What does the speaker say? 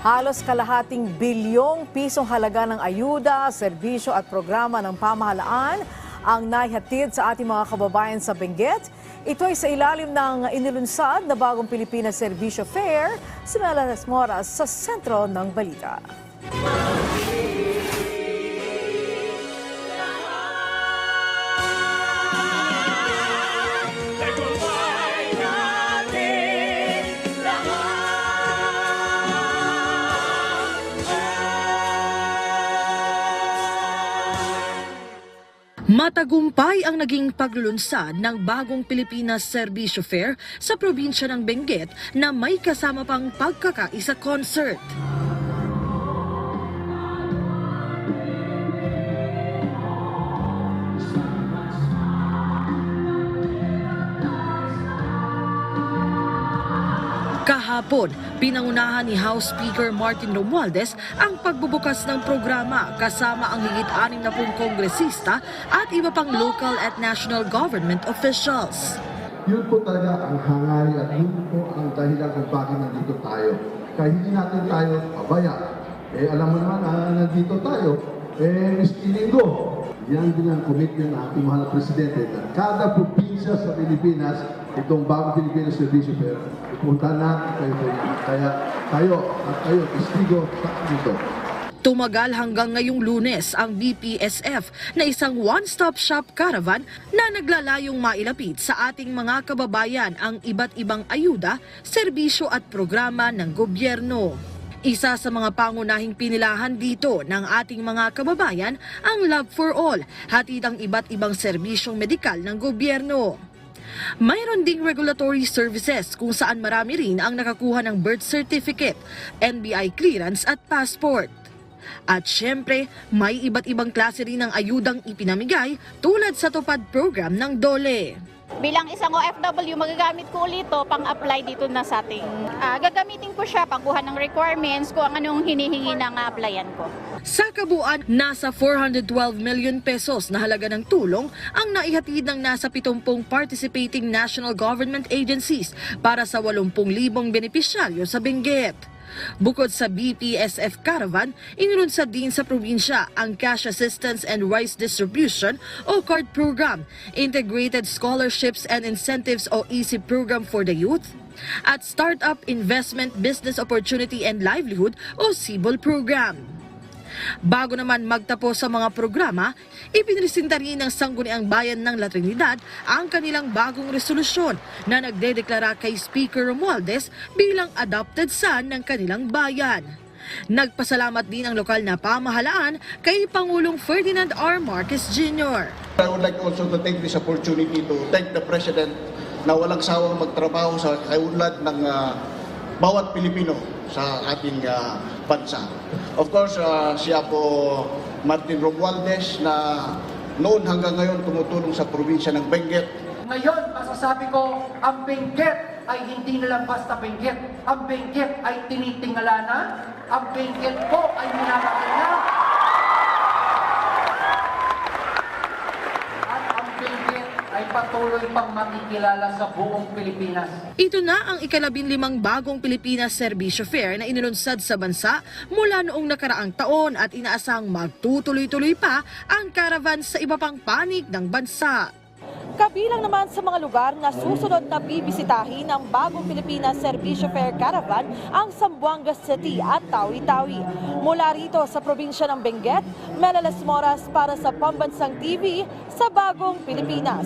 Halos kalahating bilyong pisong halaga ng ayuda, serbisyo at programa ng pamahalaan ang naihatid sa ating mga kababayan sa Benguet. Ito ay sa ilalim ng inilunsad na bagong Pilipinas Servisyo Fair sa Melalas Moras sa sentro ng balita. Matagumpay ang naging paglulunsad ng bagong Pilipinas Servisyo Fair sa probinsya ng Benguet na may kasama pang pagkakaisa concert. Kahapon, pinangunahan ni House Speaker Martin Romualdez ang pagbubukas ng programa kasama ang higit 60 kongresista at iba pang local at national government officials. Yun po talaga ang hangarin at yun po ang dahilan kung bakit nandito tayo. Kaya hindi natin tayo pabaya. Eh alam mo naman, ah, nandito tayo, eh miskininggo. Yan din ang commitment ng ating mahal na presidente na kada probinsya sa Pilipinas, itong bagong Pilipinas Service Fair, ipunta kayo kayo. Kaya tayo at kayo, testigo sa dito. Tumagal hanggang ngayong lunes ang BPSF na isang one-stop shop caravan na naglalayong mailapit sa ating mga kababayan ang iba't ibang ayuda, serbisyo at programa ng gobyerno. Isa sa mga pangunahing pinilahan dito ng ating mga kababayan ang Love for All, hatid ang iba't ibang serbisyong medikal ng gobyerno. Mayroon ding regulatory services kung saan marami rin ang nakakuha ng birth certificate, NBI clearance at passport. At syempre, may iba't ibang klase rin ng ayudang ipinamigay tulad sa tupad program ng DOLE. Bilang isang OFW, magagamit ko ulit to pang-apply dito na sa ating... ah, gagamitin ko siya pagkuha ng requirements kung anong hinihingi ng applyan ko. Sa kabuuan, nasa 412 million pesos na halaga ng tulong ang naihatid ng nasa 70 participating national government agencies para sa 80,000 benepisyaryo sa Benguet. Bukod sa BPSF Caravan, inilunsad din sa probinsya ang Cash Assistance and Rice Distribution o CARD Program, Integrated Scholarships and Incentives o EASY Program for the Youth, at Startup Investment Business Opportunity and Livelihood o CIBOL Program. Bago naman magtapos sa mga programa, ipinresinta rin ng Sangguniang Bayan ng La Trinidad ang kanilang bagong resolusyon na nagdedeklara kay Speaker Romualdez bilang adopted son ng kanilang bayan. Nagpasalamat din ang lokal na pamahalaan kay Pangulong Ferdinand R. Marcos Jr. I would like also to take this opportunity to thank the President na walang sawang magtrabaho sa kaunlad ng ah, bawat Pilipino sa ating ah, bansa. Of course, ah, siya po Martin Romualdez na noon hanggang ngayon tumutulong sa probinsya ng Benguet Ngayon, masasabi ko, ang Benguet ay hindi na lang basta Benguet. Ang Benguet ay tinitingala na. Ang Benguet po ay minamahal na. At ang Benguet ay patuloy pang makikilala sa buong Pilipinas. Ito na ang ikalabing limang bagong Pilipinas Servisyo Fair na inilunsad sa bansa mula noong nakaraang taon at inaasang magtutuloy-tuloy pa ang caravan sa iba pang panig ng bansa. Kabilang naman sa mga lugar na susunod na bibisitahin ng bagong Pilipinas Servisyo Fair Caravan ang Zamboanga City at Tawi-Tawi. Mula rito sa probinsya ng Benguet, Melalas Moras para sa Pambansang TV sa Bagong Pilipinas.